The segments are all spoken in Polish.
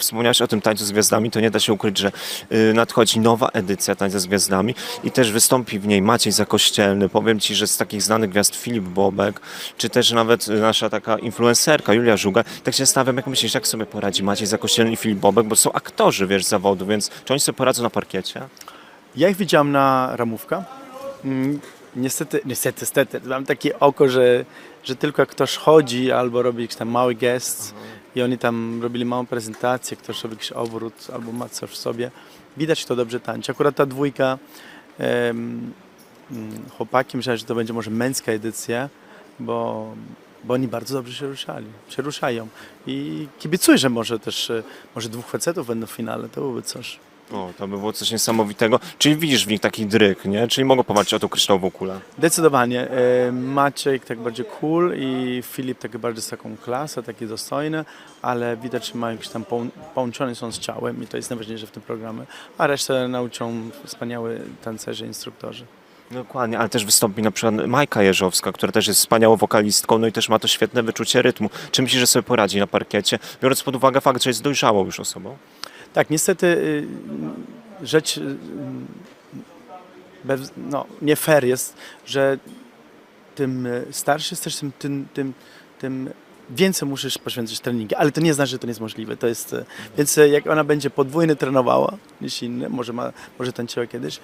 wspomniałeś o tym Tańcu z Gwiazdami, to nie da się ukryć, że y, nadchodzi nowa edycja Tańca z Gwiazdami i też wystąpi w niej Maciej Zakościelny. Powiem Ci, że z takich znanych gwiazd Filip Bobek, czy też nawet y, nasza taka influencerka Julia Żuga. Tak się stawiam, jak myślisz, jak sobie poradzi Maciej Zakościelny i Filip Bobek, bo są aktorzy, wiesz, zawodu, więc czy oni sobie poradzą na parkiecie? Ja ich widziałem na ramówka. Mm, Niestety, niestety, niestety, mam takie oko, że, że tylko jak ktoś chodzi albo robi jakiś tam mały gest i oni tam robili małą prezentację, ktoś robi jakiś obrót albo ma coś w sobie, widać to dobrze tańczy. Akurat ta dwójka mm, chłopaki, myślałem, że to będzie może męska edycja, bo, bo oni bardzo dobrze się ruszali, się ruszają i kibicuję, że może też, e, może dwóch facetów będą w finale, to byłoby coś. O, to by było coś niesamowitego. Czyli widzisz w nich taki dryk, nie? Czyli mogą powalczyć o tą kryształową kulę. Zdecydowanie. E, Maciek tak bardziej cool i Filip tak bardziej z taką klasą, taki dostojny, ale widać, że mają jakieś tam poł- połączone są z ciałem i to jest najważniejsze w tym programie. A resztę nauczą wspaniałe tancerze, instruktorzy. Dokładnie, ale też wystąpi na przykład Majka Jeżowska, która też jest wspaniałą wokalistką, no i też ma to świetne wyczucie rytmu. Czy myślisz, że sobie poradzi na parkiecie, biorąc pod uwagę fakt, że jest dojrzałą już osobą? Tak, niestety y, rzecz y, bez, no, nie fair jest, że tym y, starszy jesteś, tym, tym, tym, tym więcej musisz poświęcić treningi, ale to nie znaczy, że to nie jest możliwe. To jest, więc jak ona będzie podwójnie trenowała niż inny, może, ma, może tańczyła kiedyś,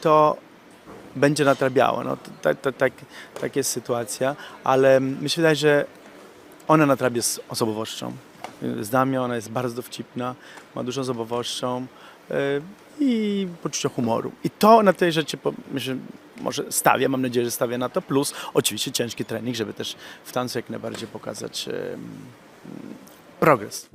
to będzie nadrabiała. No, tak, tak, tak, tak jest sytuacja, ale mi się wydaje, że ona nadrabia z osobowością. Z nami ona jest bardzo dowcipna, ma dużą osobowością y, i poczucie humoru. I to na tej rzeczy myślę, może stawia, mam nadzieję, że stawia na to, plus oczywiście ciężki trening, żeby też w tancu jak najbardziej pokazać y, progres.